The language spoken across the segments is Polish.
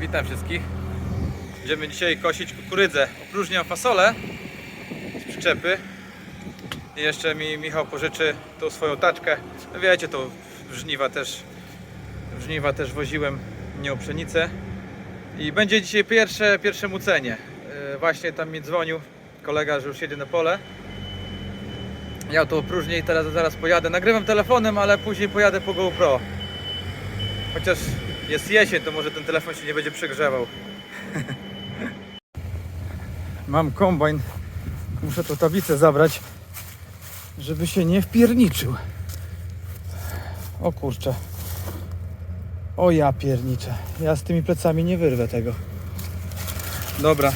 Witam wszystkich. Będziemy dzisiaj kosić kukurydzę. Opróżniam fasolę z przyczepy. I jeszcze mi Michał pożyczy tą swoją taczkę. No wiecie, to w żniwa też, w żniwa też woziłem nią pszenicę. I będzie dzisiaj pierwsze, pierwsze mucenie. Yy, Właśnie tam mi dzwonił kolega, że już jedzie na pole. Ja to opróżnię i teraz zaraz pojadę. Nagrywam telefonem, ale później pojadę po GoPro. Chociaż jest jesień, to może ten telefon się nie będzie przegrzewał. Mam kombajn. Muszę tą tablicę zabrać, żeby się nie wpierniczył. O kurczę. O ja pierniczę. Ja z tymi plecami nie wyrwę tego. Dobra.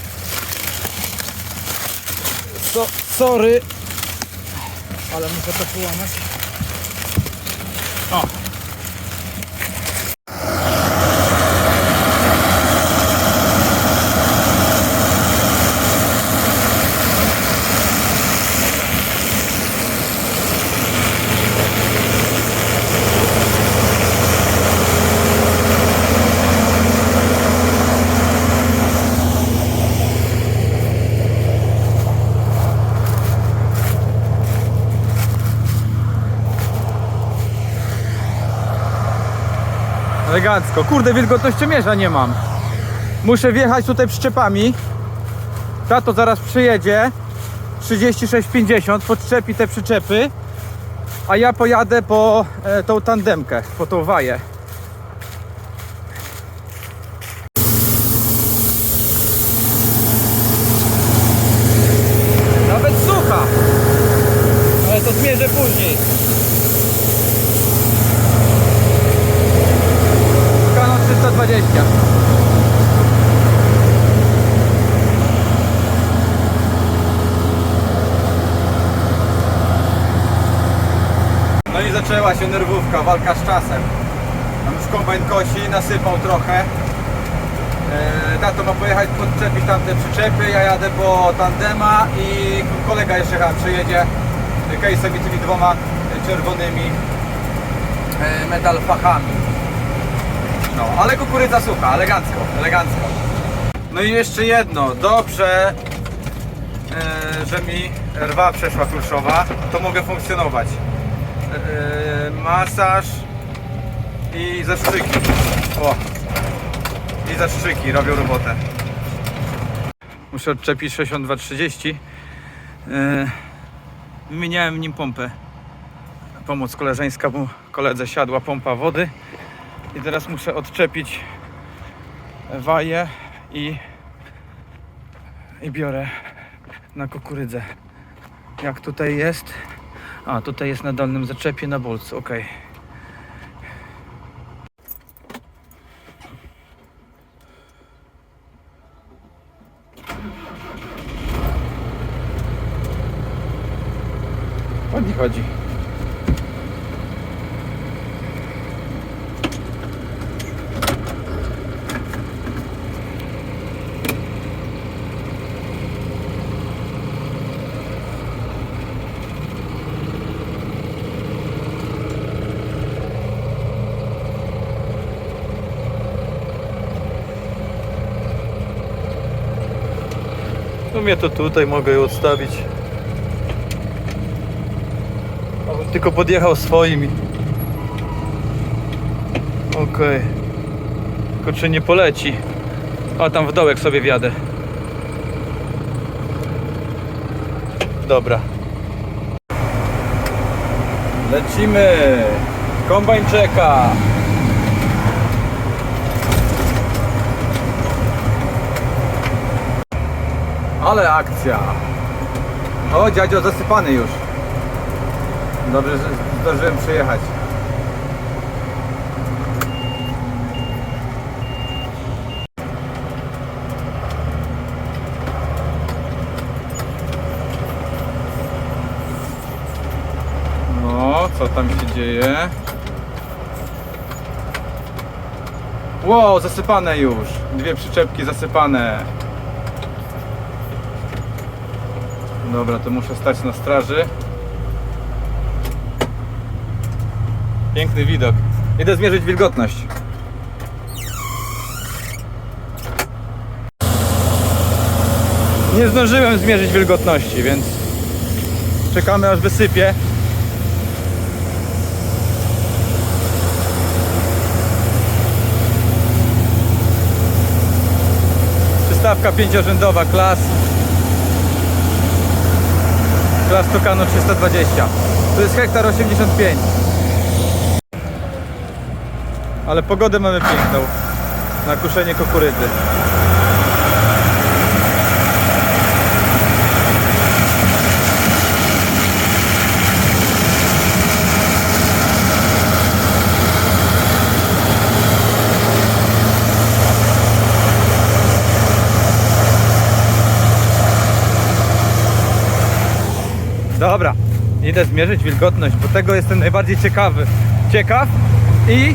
So, sorry. Ale muszę to połamać. O. Elegancko. Kurde, wilgotnościomierza nie mam. Muszę wjechać tutaj przyczepami. Tato zaraz przyjedzie. 36,50 podczepi te przyczepy. A ja pojadę po e, tą tandemkę, po tą waję. Nawet sucha. Ale to zmierzę później. Canon 320. No i zaczęła się nerwówka, walka z czasem. Tam już kombajn kosi, nasypał trochę. Tato ma pojechać podczepić tamte przyczepy, ja jadę po tandema i kolega jeszcze chyba przyjedzie case'ami tymi dwoma czerwonymi e, metal fachami. No, ale kukurydza sucha, elegancko, elegancko. No i jeszcze jedno, dobrze, e, że mi rwa przeszła kluszowa, to mogę funkcjonować. E, masaż i zastrzyki. O, i zastrzyki robią robotę. Muszę odczepić 6230. E, wymieniałem nim pompę. Pomoc koleżeńska, bo koledze siadła pompa wody. I teraz muszę odczepić waję i, i biorę na kukurydzę. Jak tutaj jest? A, tutaj jest na dolnym zaczepie na bolcu, ok. Chodzi, chodzi. Sumie to tutaj mogę ją odstawić. Tylko podjechał swoim. Okej. Tylko czy nie poleci? A tam w dołek sobie wjadę. Dobra. Lecimy. Kombajn czeka. Ale akcja. O, dziadzio zasypany już. Dobrze, że zdążyłem przyjechać. No, co tam się dzieje? Wow, zasypane już. Dwie przyczepki zasypane. Dobra, to muszę stać na straży. Piękny widok. Idę zmierzyć wilgotność. Nie zdążyłem zmierzyć wilgotności, więc czekamy aż wysypie. Przystawka pięciorzędowa klas Klas Tucano 320. To jest hektar 85. Ale pogodę mamy piękną na kuszenie kukurydzy. Dobra, idę zmierzyć wilgotność, bo tego jestem najbardziej ciekawy. Ciekaw i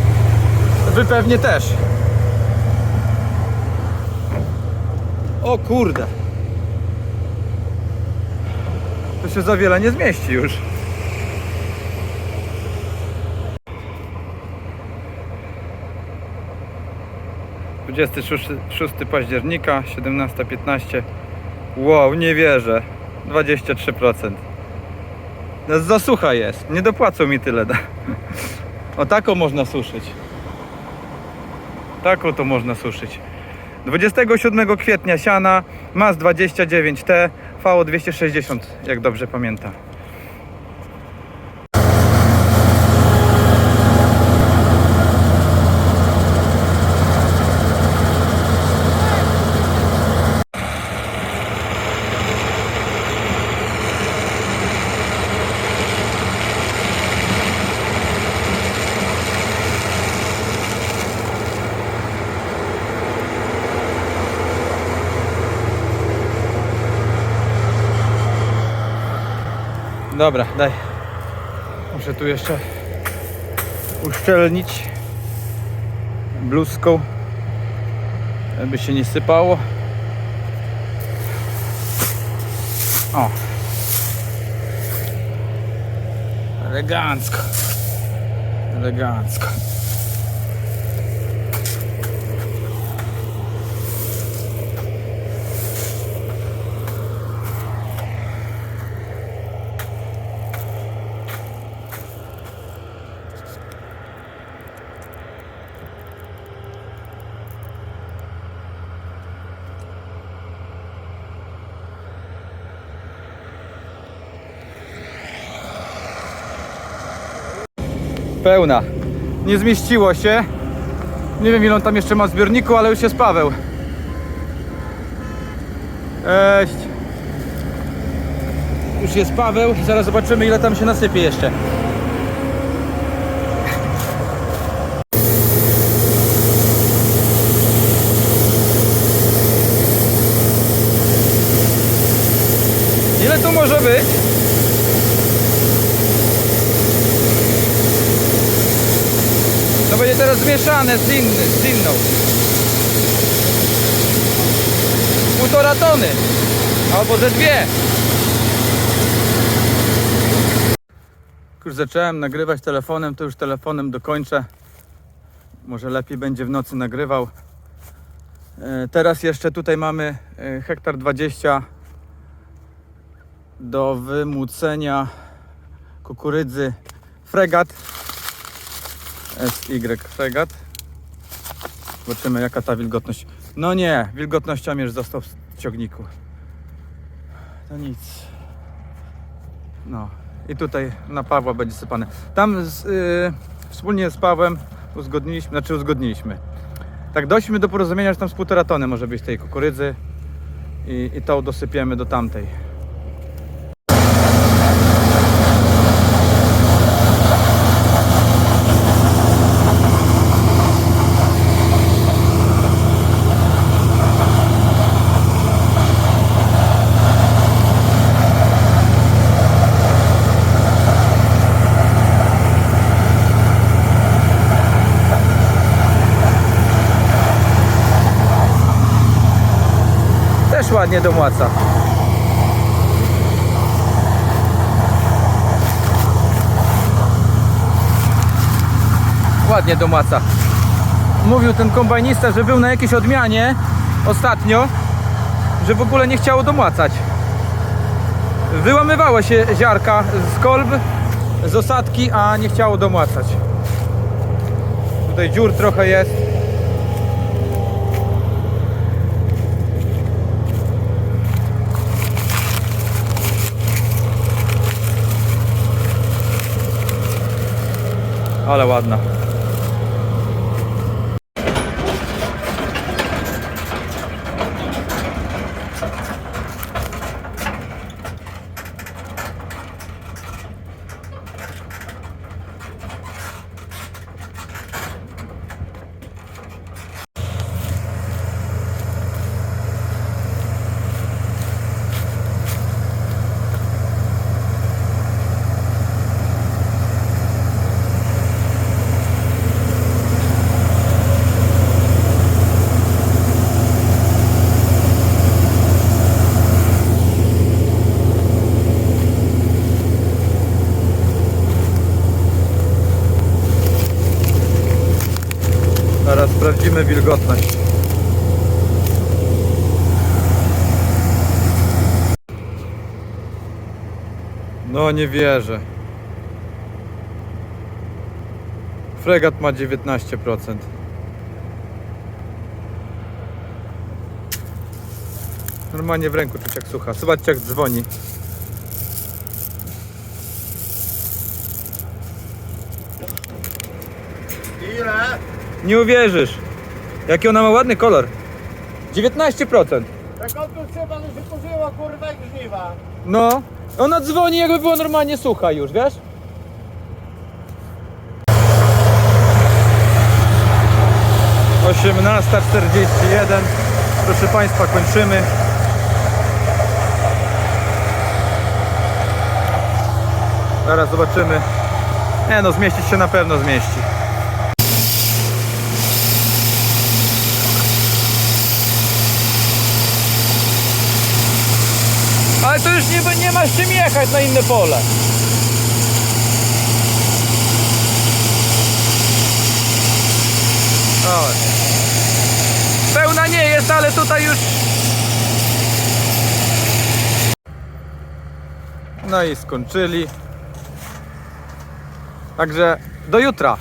wy pewnie też. O kurde. To się za wiele nie zmieści już. Dwudziesty szósty października, 17.15. Wow, nie wierzę. 23%. No, Za sucha jest. Nie dopłacą mi tyle. Da. O taką można suszyć. Taką to można suszyć. 27 kwietnia siana, MAS 29T, VO 260, jak dobrze pamiętam. Dobra, daj. Muszę tu jeszcze uszczelnić bluzką, żeby się nie sypało. O. Elegancko. Elegancko. Pełna. Nie zmieściło się. Nie wiem ile on tam jeszcze ma w zbiorniku, ale już jest Paweł. Cześć. Już jest Paweł. Zaraz zobaczymy ile tam się nasypie jeszcze. Ile tu może być? Teraz zmieszane z, inny, z inną. Półtora tony. Albo ze dwie. Już zacząłem nagrywać telefonem, to już telefonem dokończę. Może lepiej będzie w nocy nagrywał. E, Teraz jeszcze tutaj mamy e, hektar 20 do wymucenia kukurydzy fregat SY fregat. Zobaczymy jaka ta wilgotność. No nie, wilgotnościomierz został w ciągniku. To nic. No i tutaj na Pawła będzie sypane. Tam z, y, wspólnie z Pawłem uzgodniliśmy, znaczy uzgodniliśmy. Tak doszliśmy do porozumienia, że tam z półtora tony może być tej kukurydzy i, i tą dosypiemy do tamtej. Też ładnie domłaca. Ładnie domłaca. Mówił ten kombajnista, że był na jakiejś odmianie ostatnio, że w ogóle nie chciało domłacać. Wyłamywało się ziarka z kolb, z osadki, a nie chciało domłacać. Tutaj dziur trochę jest. Ale ładna. Teraz sprawdzimy wilgotność. No nie wierzę. Fregat ma 19%. Normalnie w ręku czuć jak słucha. Zobaczcie jak dzwoni. Ile? Nie uwierzysz. Jaki ona ma ładny kolor. 19%. Tak on tu trzeba, ale się kurwa jak żniwa. No. Ona dzwoni jakby była normalnie sucha już, wiesz? Osiemnasta czterdzieści jeden. Proszę Państwa, kończymy. Zaraz zobaczymy. Nie no, zmieścić się na pewno zmieści. Ale to już nie, nie ma z czym jechać na inne pole. O. Pełna nie jest, ale tutaj już... No i skończyli. Także do jutra.